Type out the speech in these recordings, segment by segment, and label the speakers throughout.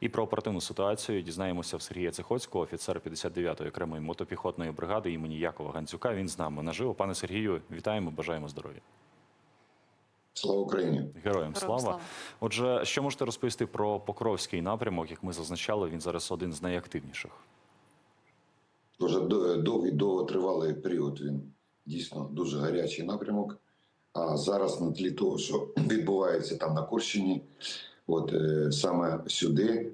Speaker 1: І про оперативну ситуацію дізнаємося в Сергія Цихоцького, офіцера 59-ї окремої мотопіхотної бригади імені Якова Гандзюка. Він з нами наживо. Пане Сергію, вітаємо, бажаємо здоров'я.
Speaker 2: Слава Україні!
Speaker 1: Героям слава.
Speaker 3: слава.
Speaker 1: Отже, що можете розповісти про Покровський напрямок? Як ми зазначали, він зараз один з найактивніших.
Speaker 2: Дуже довгий довготривалий період. Він дійсно дуже гарячий напрямок. А зараз на тлі того, що відбувається там на Курщині, от е, саме сюди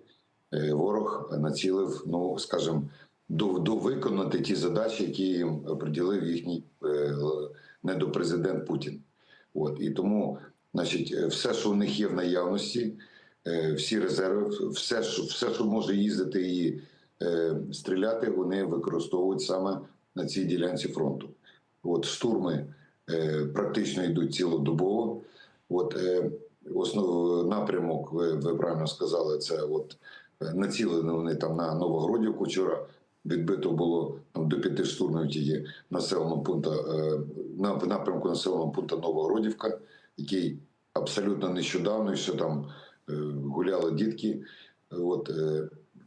Speaker 2: е, ворог націлив, ну скажімо, до, виконати ті задачі, які їм приділив їхній е, недопрезидент Путін. От і тому, значить, все, що в них є в наявності, всі резерви, все, що все, що може їздити і стріляти, вони використовують саме на цій ділянці фронту. От штурми практично йдуть цілодобово. От основ напрямок, ви, ви правильно сказали, це от е, націлені вони там на Новогродівку. Вчора відбито було там до п'яти штурмів тільки населеного пункту е, на в напрямку населеного пункту Новогродівка, який абсолютно нещодавно ще там е, гуляли дітки. От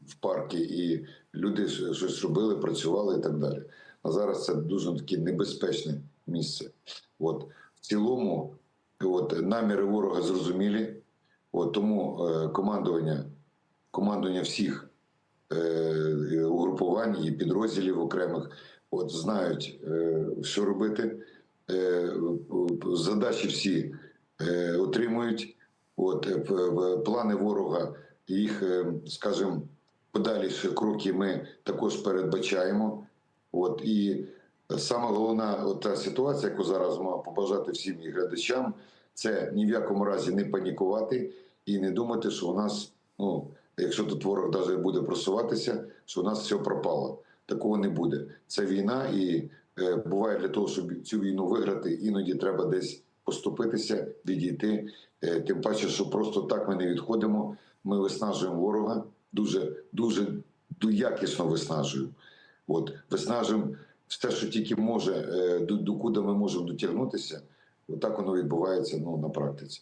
Speaker 2: в парки, і люди щось робили, працювали і так далі. А зараз це дуже таке небезпечне місце. От в цілому, от наміри ворога зрозумілі. От тому е, командування, командування всіх е, угрупувань і підрозділів окремих от знають, е, що робити. Е, задачі всі е, отримують. От е, плани ворога, їх, е, скажімо, подальші кроки ми також передбачаємо. От і саме головна та ситуація, яку зараз маю побажати всім і глядачам, це ні в якому разі не панікувати і не думати, що у нас, ну якщо тут ворог навіть буде просуватися, що у нас все пропало. Такого не буде. Це війна, і е, буває для того, щоб цю війну виграти, іноді треба десь поступитися, відійти. Е, тим паче, що просто так ми не відходимо. Ми виснажуємо ворога дуже, дуже якісно виснажуємо. От виснажуємо все, що тільки може, е, до, до куди ми можемо дотягнутися. Отак воно відбувається ну, на практиці.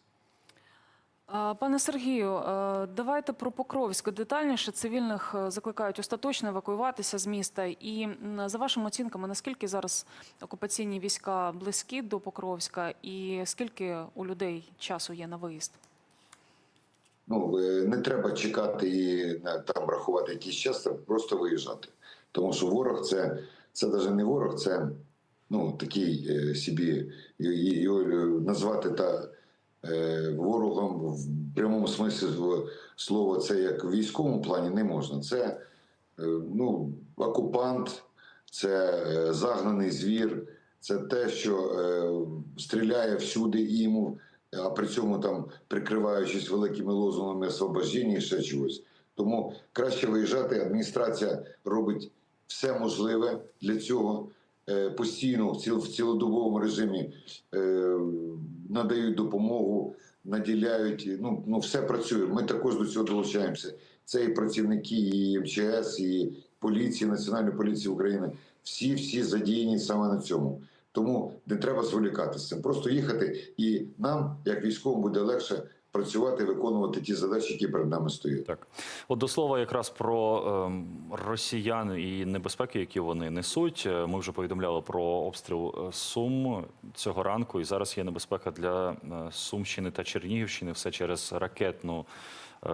Speaker 3: Пане Сергію, е, давайте про Покровськ детальніше. Цивільних е, закликають остаточно евакуюватися з міста. І за вашими оцінками, наскільки зараз окупаційні війська близькі до Покровська, і скільки у людей часу є на виїзд?
Speaker 2: Ну не треба чекати і там рахувати якийсь час, просто виїжджати. Тому що ворог це, це навіть не ворог, це ну такий е, собі його е, назвати та е, ворогом в прямому смислі слова, це як в військовому плані не можна. Це е, ну, окупант, це е, загнаний звір, це те, що е, стріляє всюди і йому, а при цьому там прикриваючись великими лозунгами освобождення і ще чогось. Тому краще виїжджати. Адміністрація робить все можливе для цього. Е, Постійно в ціл- в цілодобовому режимі е, надають допомогу, наділяють. Ну, ну все працює. Ми також до цього долучаємося. Це і працівники, і МЧС, і поліції, Національної поліції України. Всі всі задіяні саме на цьому. Тому не треба зволікати з цим. Просто їхати, і нам, як військовим, буде легше працювати, виконувати ті задачі, які перед нами стоять.
Speaker 1: Так, от до слова, якраз про ем, росіян і небезпеки, які вони несуть. Е, Ми вже повідомляли про обстріл е, Сум цього ранку, і зараз є небезпека для е, Сумщини та Чернігівщини. Все через ракетну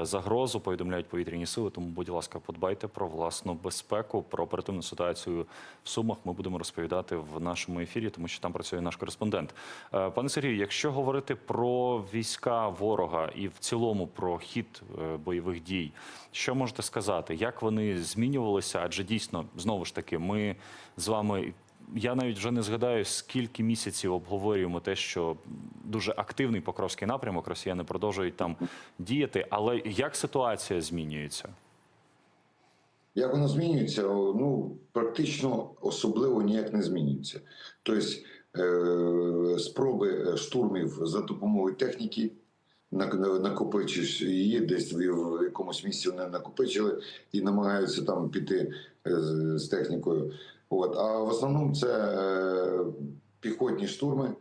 Speaker 1: загрозу. Повідомляють повітряні сили. Тому, будь ласка, подбайте про власну безпеку, про оперативну ситуацію в Сумах. Ми будемо розповідати в нашому ефірі, тому що там працює наш кореспондент. Е, Пане Сергію, якщо говорити про війська ворога і в цілому про хід е, бойових дій, що можете сказати? Як вони змінювалися? Адже дійсно знову ж таки, ми з вами. Я навіть вже не згадаю, скільки місяців обговорюємо те, що дуже активний Покровський напрямок, росіяни продовжують там діяти. Але як ситуація змінюється?
Speaker 2: Як воно змінюється? Ну практично особливо ніяк не змінюється. Тобто е, спроби штурмів за допомогою техніки нак- на- накопичиш її, десь в якомусь місці вони накопичили і намагаються там піти е, з технікою. От. А в основному це е, піхотні штурми.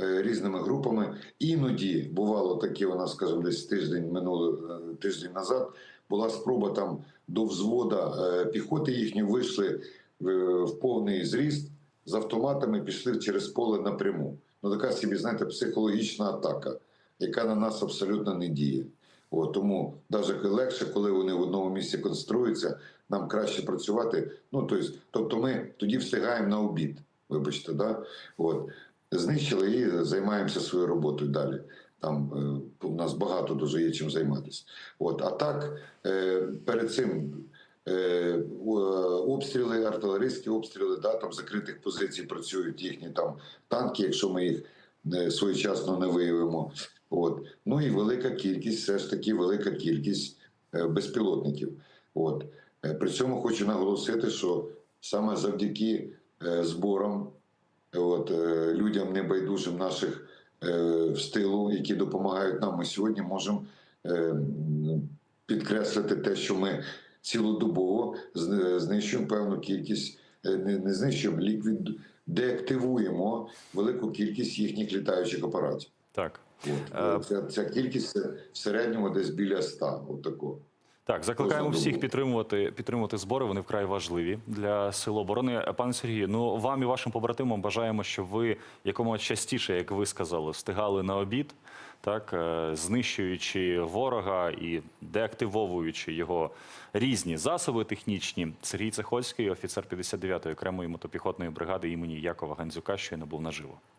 Speaker 2: Е, Різними групами іноді бувало таке. У нас, скажімо, десь тиждень минуло е, тиждень назад була спроба там до взвода е, піхоти їхньої вийшли в, повний зріст з автоматами, пішли через поле напряму. Ну така собі, знаєте, психологічна атака, яка на нас абсолютно не діє. От, тому навіть легше, коли вони в одному місці концентруються, нам краще працювати. Ну, тобто, тобто ми тоді встигаємо на обід, вибачте, да? От. Знищили і займаємося своєю роботою далі. Там е, у нас багато дуже є чим займатися. От. А так, е, перед цим е, обстріли, артилерійські обстріли, да, там закритих позицій працюють їхні там танки, якщо ми їх своєчасно не виявимо. От. Ну і велика кількість, все ж таки, велика кількість безпілотників. От. При цьому хочу наголосити, що саме завдяки зборам, от, е, людям небайдужим наших е, в стилу, які допомагають нам, ми сьогодні можемо е, підкреслити те, що ми цілодобово знищуємо певну кількість, не, не знищуємо, ліквід, деактивуємо велику кількість їхніх літаючих апаратів.
Speaker 1: Так.
Speaker 2: От. Ця, ця кількість в середньому десь біля 100. От такого.
Speaker 1: Так, закликаємо всіх підтримувати підтримувати збори. Вони вкрай важливі для сил оборони. Пане Сергію, ну вам і вашим побратимам бажаємо, щоб ви якомога частіше, як ви сказали, встигали на обід, так е, знищуючи ворога і деактивовуючи його різні засоби технічні. Сергій Цехольський, офіцер 59-ї окремої мотопіхотної бригади імені Якова Гандзюка, щойно був наживо.